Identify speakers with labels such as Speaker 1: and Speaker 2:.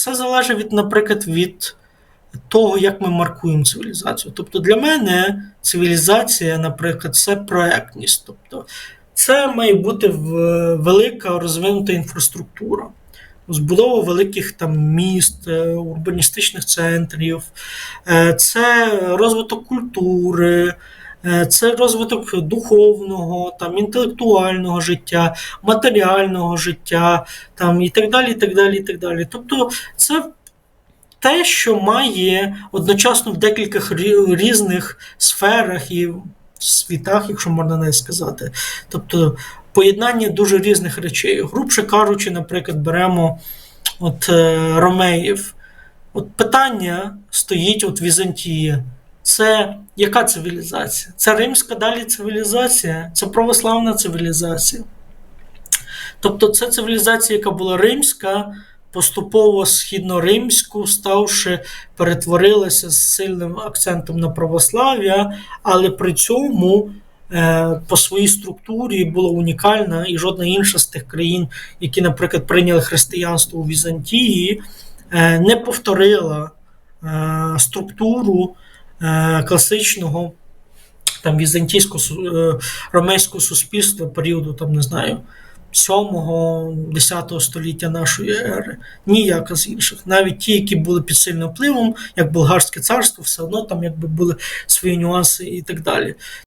Speaker 1: все залежить від, наприклад, від того, як ми маркуємо цивілізацію. Тобто для мене цивілізація, наприклад, це проектність. Тобто це має бути велика розвинута інфраструктура. Збудова великих там міст, е, урбаністичних центрів, е, це розвиток культури, це розвиток духовного, там, інтелектуального життя, матеріального життя, там, і так далі. і так далі, і так далі. Тобто це те, що має одночасно в декількох різних сферах і світах, якщо можна не сказати. Тобто поєднання дуже різних речей. Грубше кажучи, наприклад, беремо от е, Ромеїв. От питання стоїть от Візантія. Це яка цивілізація? Це римська далі цивілізація, це православна цивілізація. Тобто це цивілізація, яка була римська, поступово східноримську, ставши, перетворилася з сильним акцентом на православ'я, але при цьому е, по своїй структурі була унікальна, і жодна інша з тих країн, які, наприклад, прийняли християнство у Візантії, е, не повторила е, структуру класичного там візантійського е, ромейського суспільства періоду, там не знаю. 7-10 століття нашої ери, ніяка з інших. Навіть ті, які були під сильним впливом, як Болгарське царство, все одно там якби були свої нюанси і так далі.